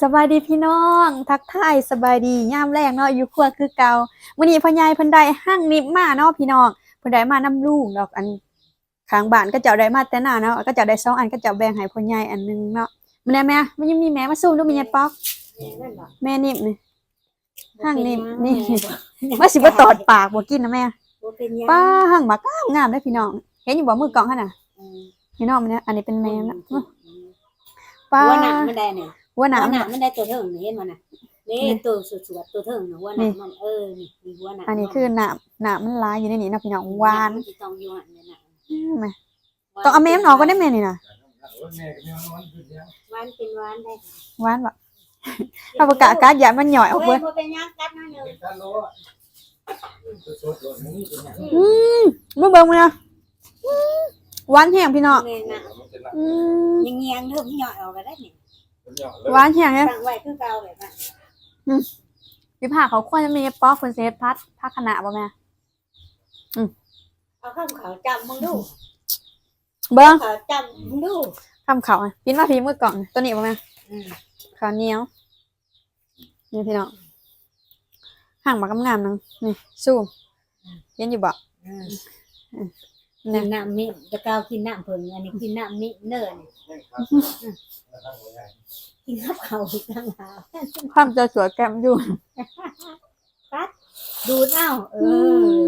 สบายดีพี่น้อง ทักทายสบายดียามแรกเนาะอยู่ครัวคือเก่ามื้อนี้พ่อใหญ่เพิ่นได้ห้างนิบมาเนาะพี่น้องเพิ่นได้มานํลูกดอกอันข้างบ้านก็เจ้าได้มาแต่หน้าเนาะก็เจ้าได้สองอันก็เจ้าแบ่งให้พ่อใหญ่อันหนึงเนาะมื้อนี้แม่มันยังมีแม่มาสู้ดูมีใหญ่ปอกนั่นบ่แม่นิบนี่ห้างนิบนี่ว่าสิบ่ตอดปากบ่กินนะแม่บ่เป็นหยังป้าห้างบักงามเด้อพี่น้อง เห็นอยู่บ่มือกล่องหั่นน่ะอืมพี่น้องมันเนี่ยอันนี้เป็นแม่นะป้าหัวหน้ามันได้เนี่ย หัวหหันาวหน้ามันได้ตัวเทิงนี่เห็นบ่น่ะนี่ ตัวสวดๆตัวเทิงน่ะหัวหน้ามันเออนี่มีหัวหน้าอันนี้คือหนามหนามมันลายอยู่ในนี้เนาะพี่น้องหวานมัสิต้องอยู่หั่นเนี่ยน่ะแม่ต้องเอาแม่มันออกก็ได้แม่นี่นะหวานเป็นหวานได้หวานบ่เอาประกาศการอย่ามันหย่อยออกเว้เว้ยยบ่เป็นหยังกัดหน่อยหนึงอืมมึงเบิ่งมันนะอืมหวานแห้งพี่น้องแม่น่ะอืมยังเงียงเด้อมันย่อยออกก็ได้นี่ หวานแห้งเนี่ยตั้งไว้คือเก่าแบบนั้นพี่ผ้าเขาควรจะมีป๊อกคนเซฟพัดผ้าขนาดบ่แม่เอาข้าวขาวจำมึงดูเบิ่งขาวจำมึงดูคำเขาอะพินมาพีมือกล่องตัวนี้บ่แม่อืมขาวเหนียวนี่พี่น้องห่างมากำงามๆนึงนี่สู้เห็นอยู่บ่อืมเนี่ กิยนน้ำมิจะก้าวกินน้ำเพิ่งอันนี้กินน้ำมิเนิ่นกินข้าวเขาอีกต่างหากความเจะสวยแก้มอยู่ดูดเอ้าเออ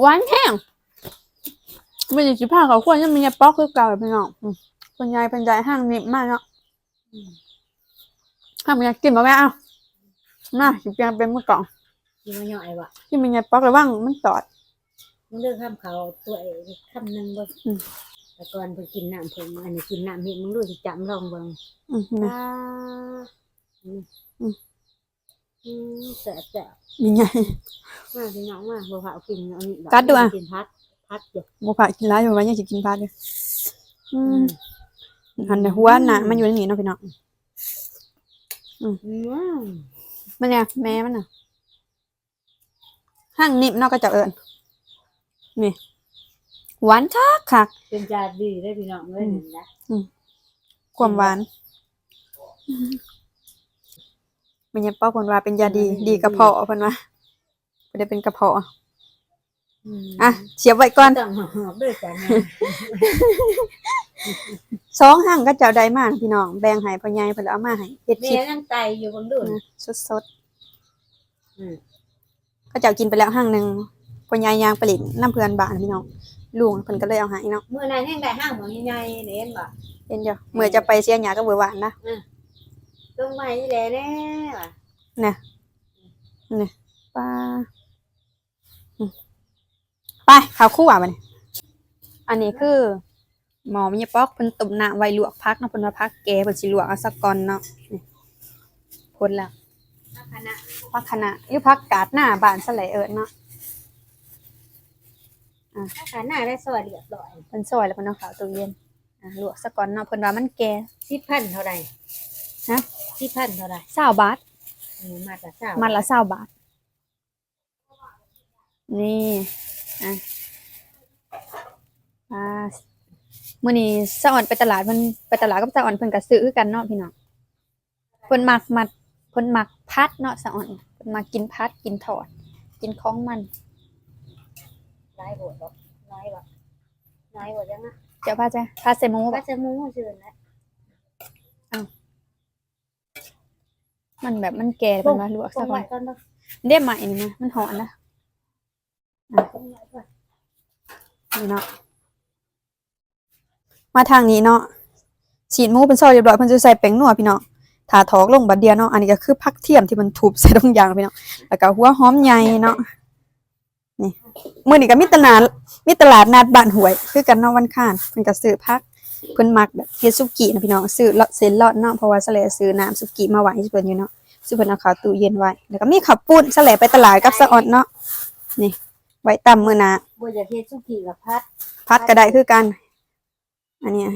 หวานแห้งไม่ใช่สิผ้าเขาควรจะมีป๊อกคือเก่าพี่น้องอืมคนยายเป็นใจห้างนิบมากเนาะห้างมันอยากกินบ่แม่เอ้ามาสิเพียงเป็นมือกล่องกินมาหน่อยวะที่มีไงป๊อกระวังมันตอดมึง เลือกข้ามเขาตัวเองคำหนึ่งบ่อืม แต่ก่อนเพิ่งกินน้ำเพิ่งอันนี้กินน้ำมิมึงดูสิจำลองเบิ่งอืมนะอ่าอืมอืม อืมแสบแสบมีไง มาพี่น้องมาบ่เผากินอันนี้กัดดูอะ กินพัดพัดเดี๋ยวบุผ่ากินร้ายอยู่วันยังสิกินพลาดเลยอืมหันในหัวหนามันอยู่ในนี้เนาะพี่น้องอืมมันเนี่ยแม่มันน่ะห้างนิบเนอกก็จะเอิญ นี่หวานชักคักเป็นจาดีได้พี่น้องเลยอืมนะความหวาน มันยังป้อคนว่าเป็นยาดี ดีกระเพาะเพิ่นว่าไม่ได้เป็นกระเพาะมอะเสียบไว้ก่อนต้องหอบด้วยกันนะสองห้างก็เจ้าใดมากพี่น้อง แบ่งให้พ่อใหญ่เพิ่นเอามาให้เฮ็ดแม่คลิปนั่งไตอยู่บนดูนสดสดอืมๆก็เจ้ากินไปแล้วห้างหนึ่ง พ่อใหญ่ยางผลิตน้ำเพื่อนบ้านพี่น้องลุงเพิ่นก็เลยเอาให้เนาะเมื่อนั้นยังได้ห้างของใหญ่ๆเนี่ยเห็นบ่เห็นจ้ะเมื่อจะไปเสียหยาก็เบื่อหวานนะตรงไม้นี่แหละแน่ว่ะปลาอืมไปข้าวคั่วบัดนี้อันนี้คือ หมอมีปอกเพิ่นตุ่มน้ำไว้ลวกพักเนาะเพิ่นว่าพักแกเพิ่นสิลวกเอาสักก่อนเนาะนี่พ้นแล้วคณะพักคณะหรือพักกาดหน้าบ้านซะแหละเอิ้นเนาะ คณะได้สวัสดีเรียบร้อยเพิ่นซอยแล้วเพิ่นเอาเข้าตู้เย็นอะลวกสักก่อนเนาะเพิ่นว่ามันแก่สิบพันเท่าไหร่ฮะสิบพันเท่าไหร่20บาท อืมมาจากเจ้ามัดละ20บาท นี่อะอ่ามื้อนี้สะอ่อนไปตลาดเพิ่นไปตลาดกับสะอ่อนเพิ่นก็ซื้อคือกันเนาะพี่น้องเพิ่นมักมัดเพิ่นมักพัดเนาะสะอ่อนเพิ่นมักกินพัดกินทอด กินของมัน น้อยบดหรอกน้อยบ่น้อยบดยังไงเจ้าพาจ้ะพาใส่หมูก็บ่จะมูชื่นนะมันแบบมันแก่เพิ่นว่าลวกตรซะงก่ไว้อนก่อนเนาะเด้ใหม่นี่นะมันหอนนะตรงไว้ก่อนนี่เนาะมาทางนี้เนาะฉีดหมูเป็นซอยเรียบร้อยเพิ่นจะใส่แป้งนัวพี่น้องถาถอกลงบัดเดียวเนาะอันนี้ก็คือผักเทียมที่มันทุบใส่ตรงยางพี่น้องแล้วก็หัวหอมใหญ่เนาะ นี่มื้อนี้ก็มีตลาดมีตลาดนัดบ้านห้วย คือกันเนาะวันค้านเพิ่นก็ซื้อผักเพิ่นมักแบบเฮ็ดซุกี้นะพี่น้องซื้อเลาะเส้นเลาะเนาะเพราะว่าสะแลซื้อน้ำซุกี้มาไว้ให้เพิ่นอยู่เนาะซื้อเพิ่นเอาเข้าตู้เย็นไว้แล้วก็มีข้าวปุ้นสะแลไปตลาดกับสะออดเนาะนี่ไว้ตำมื้อหน้าบัวจะเทสุกี้กับพัดพัดก็ได้คือกันอันเนี้ย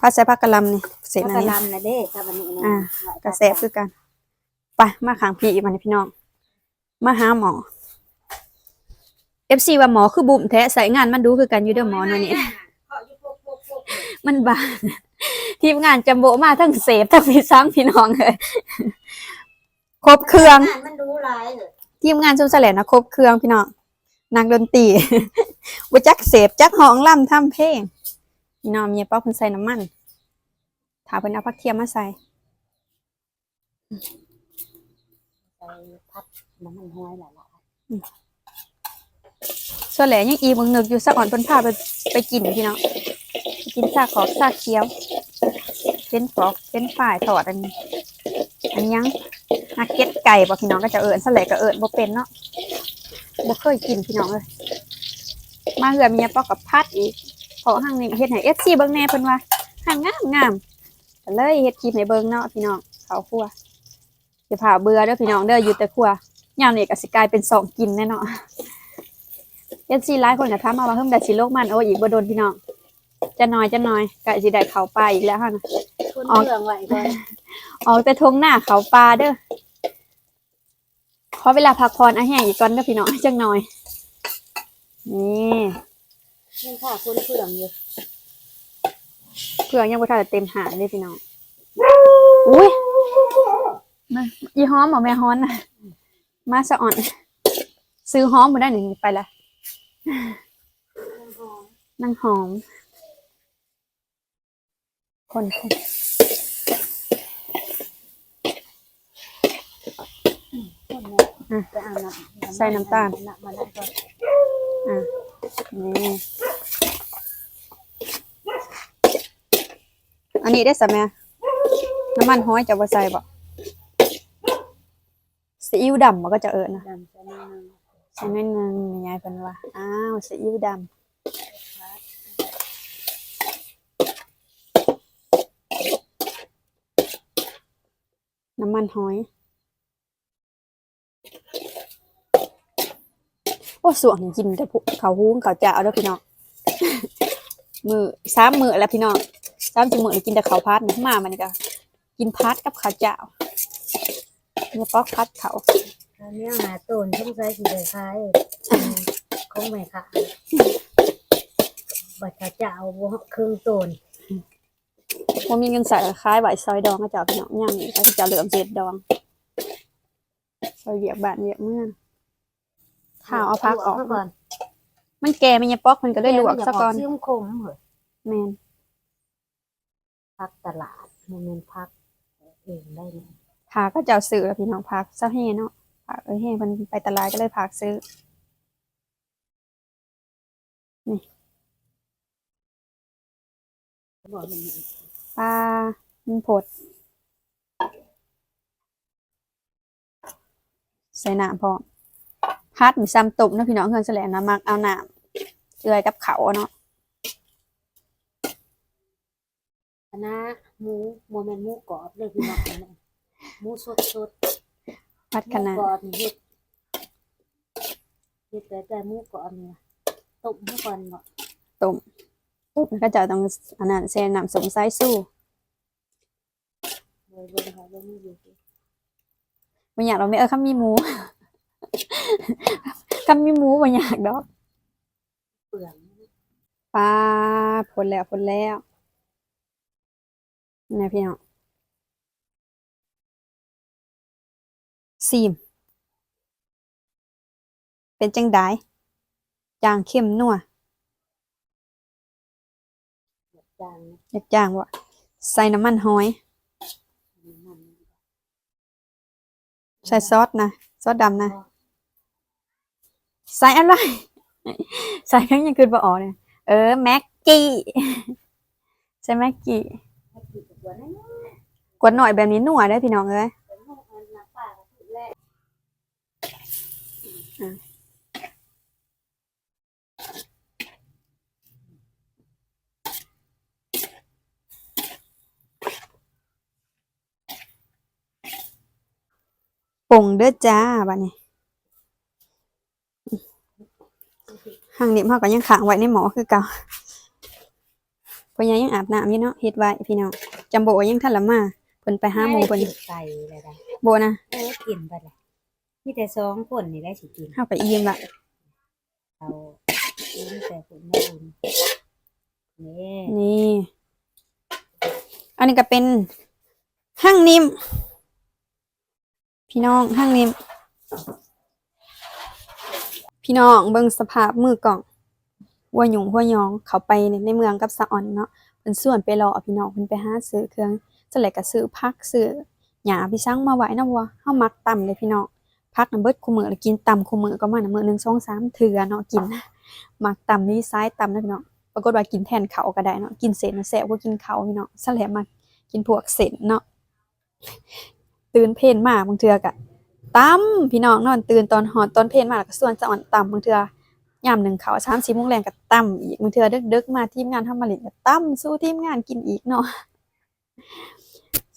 พัดใส่ผักกะหล่ำนี่เสร็จกอันระนี้ลำนะเด้ถ้าวันนี้นะอ่ากระแสบคือกันไปมาขางพี่มันพี่น้องมาหาหมอ FC ว่าหมอคือบุ่มแท้ใส่งานมันดูคือกันอยู่เด้อหมอหน่อยนี่มันบานทีมงานจัมโบมาทั้งเสพทั้งพี่ซ้างพี่น้องเลยครบเครื่องมันดูหลายเลยทีมงานชุมแสลนนะครบเครื่องพี่น้องนักดนตรีบ่จักเสพจักห้องล่ำทำเพลงพี่น้องมีป๊อกเพิ่นใส่น้ำมันถ้าเพิ่นเอาผักเทียมมาใส่ใส่พัดน้ำมันห้อยหลายละ ส่วนแหลยังอีเบิ่งนึกอยู่สักอ่อนเพิ่นพาไปไปกินพี่น้องกินซากขอบซากเคี้ยวเป็นฟอกเป็นฝ่ายทอดอันนี้อันยังนักเก็ตไก่บ่พี่น้องก็จะเอิ้นซะแหละก็เอิ้นบ่เป็นเนาะบ่เคยกินพี่น้องเลยมาเหือมีปอกกับพัดอีกเพราะห้างนี้เฮ็ดให้ FC เบิ่งแน่เพิ่นว่าห้างงามงามก็เลยเฮ็ดคลิปให้เบิ่งเนาะพี่น้องเขาวครัวอย่าผ่าเบื่อเด้อพี่น้องเด้ออยู่แต่ครัวยามนี้ก็สิกลายเป็นสองกินแน่เนาะ เอฟซีหลายคนก็ถามมาว่าเพิ่มแต่สิโลกมันโอ้อีกบ่โดนพี่น้องจะน้อยจะน้อยก็สิได้เขาปลาอีกแล้วฮะนะคนอ๋อเรื่องไว้ก่อนออกแต่ทงหน้าเขาปลาเด้อขอเวลาพักผ่อนอาแห้งอีกก่อนเด้อพี่น้องจังหน่อยนี่นี่ค่ะคนเพื่องอยู่เครื่องยังบ่ทันได้เต็มหางเลยพี่น้องอุ้ยมาอีหอมเหรอแม่ฮ้อนน่ะมาสะอ่อน ซื้อหอมมาได้หนึ่งไปละ นั่งหอม คนคนคนเนี่ยไปเอาน้ำใส่น้ำตาล น้ำมันได้ก่อนอะนี่อันนี้ได้สะแม่น้ำมันห้อยจะบ่ใส่บ่ซีอิ๊วดำมันก็จะเอิญนะ ดำจะนิ ดนึงใส่นิดนึงยายเป็นว่าอ้าวซีอิ๊วดำน้ำมันหอย โอ้สวงนี่กินแต่พวกเขาหุ้งเขาวเจ้าเด้อพี่น้อง มือสามมือแล้วพี่น้องสามสิมือกินแต่เขาพัดมามันก็ กินพัดกับข้าวเจ้าเนี่ยป๊อกพัดเขา อันนี้หาต้นช่องใส่สีได้คล้ายของแม่ค่ะบัตรจะเอาเครื่องต้นว่ามีเงินใส่คล้ายใบซอยดองก็จะเอาพี่น้องย่างนี่ก็จะเหลือมเจ็ดดองซอยเหยียบบานเหยียบเมื่อนข้าวเอาพักออกลวก่อน มันแก่มันยังป๊อกมันก็ได้ลวกซะก่อนซิ่มคมเหรอแมนพักตลาดมันเป็นพักเองได้เลยพาก็จะเอาซื้อแล้วพี่น้องพักซะให้เนาะ พักเออให้มันไปตลาดก็เลยพักซื้อบอกมันปลามันผด ใส่น้ำพอพัดมีซ้ำตุ่มเนาะพี่น้องเฮือนแสลงนะมักเอาน้ำเจือยกับเขาเนาะคณะหมูโมเมนต์หมูกรอบเลยพี่น้องหมูสดสด พัดหขมูนาดกรอบนี่เฮ็ดเฮ็ดแต่แต่หมูกรอบเนี่ยต้มให้ก่อนบ่ตุ่มมันก็จะต้องอันนั้นเซน้ำสมไซสู้เลยเบิ่งค่ะเบิ่งนี่อยู่สิไม่อยากเราไม่เออข้ามีหมู ข้ามีหมูไม่อยากดอกเปลืองปลาผลแล้วผลแล้วนี่พี่น้อง ซีม เป็นจังไดจางเข้มนัวจางนะอยากจางวะใส่น้ำมันหอยมันใส่ซอสนะ ซอสดำนะ ใส่อะไร ใส่ยังยังคืนบ่ออกเนี่ย เออ แม็กกี้ ใส่แม็กกี้ให้กินกับตัวนั้นกดหน่อยแบบนี้นัวได้อพี่น้องเอ้ย เป็นหมูอันน้ำปลาก็คือแรก ปรุงเด้อจ้าบัดนี้ห่างนี้เฮาก็ยังขังไว้ในหมอคือเก่าเพราะยังยังอาบน้ำอยู่เนาะเฮ็ดไว้พี่น้องจำโบว่ายังทันละมาเพิ่นไปหาหมูเพิ่นไก่เลยได้โบนะเออกินไปเลย มีแต่สองคนนี่ได้สิกินเฮาไปอิ่มละเอามีแต่คนไม่อุ่นนี่นี่ อันนี้ก็เป็นห้างนิ่มพี่น้องห้างนิ่มพี่น้องเบิ่งสภาพมือกล่องหัวหยุงหัวยองเขาไปในในเมืองกับสะอ่อนเนาะเพิ่นส่วนไปรอเอาพี่น้องเพิ่นไปหาซื้อเครื่องสแลกก็ซื้อผักซื้อหญ้าพี่ซังมาไว้นำว่าเฮามักตำเลยพี่น้อง ผักน่ะเบิดคู่มือแล้วกินตำคู่มือก็มาน่ะมื้อหนึง2 3เทื่อเนาะกินมักตำนี่ซ้ายตำนะพี่น้องปรากฏว่ากินแทนเขาก็ได้เนาะกินเสร็จน่ะแซ่บกว่ากินเขาวพี่น้องสแลมากินพวกเส้นเนาะตื่นเพลนมาบางเทื่อก็ตำพี่น้องนอนตื่นตอนหอดตอนเพลนมาแล้วก็ส่วนสะอ่อนตำบางเทื่อยามหนึ่งเขาสามสี่โมงแรงก็ตั้มอีกบางเทื่อดึกๆมาทีมงานทำมาลินก็ตั้มสู้ทีมงานกินอีกเนาะ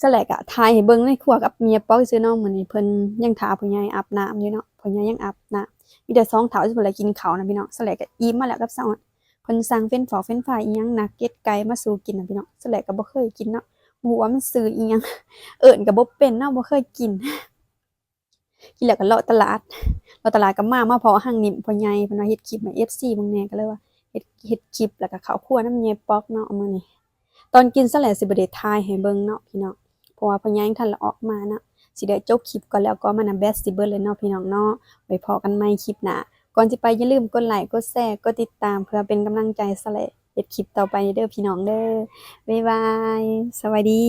สแลกอะทายให้เบิ่งในครัวกับเมียป๊อกซื้อเนาะมื้อนี้เพิ่นยังถาผู้ใหญ่อาบน้ำอยู่เนาะผู้ใหญ่ยังอาบน้ำมีแต่สองเฒ่าสิเพิ่นละกินข้าวนะพี่น้องสแลกก็อิ่มมาแล้วกับซอนเพิ่นสั่งเฟรนช์ฟรายเฟรนช์ฟรายอีหยังนักเก็ตไก่มาสู่กินนะพี่น้องสแลกก็บ่เคยกินเนาะบ่ฮู้ว่ามันซื้ออีหยังเอิ้นก็บ่เป็นเนาะบ่เคยกินกินแล้วก็เลาะตลาดเราะตลาดก็มามาพอห้างนิ่มพอใหญ่เพิ่นว่าเฮ็ดคลิปให้ FC บิ่งแน่ก็เลยว่าเฮ็ดเฮ็ดคลิปแล้วก็ข้าวคั่วนำยายป๊อกเนาะมื้อนี้ตอนกินซะแล้วสิบ่ได้ถ่ายให้เบิ่งเนาะพี่น้อง ราะว่าพญายังทันละออกมาเนาะสิได้จบคลิปก่อนแล้วก็มานน่ะแบสซิเบิดเลยเนาะพี่น้องเนาะไว้พอกันใหม่คลิปหน้าก่อนสิไปอย่าลืมกดไลค์กดแชร์กดติดตามเพื่อเป็นกำลังใจสะแหละเฮ็ดคลิปต่อไปเด้อพี่น้องเด้อบ๊ายบาย สวัสดี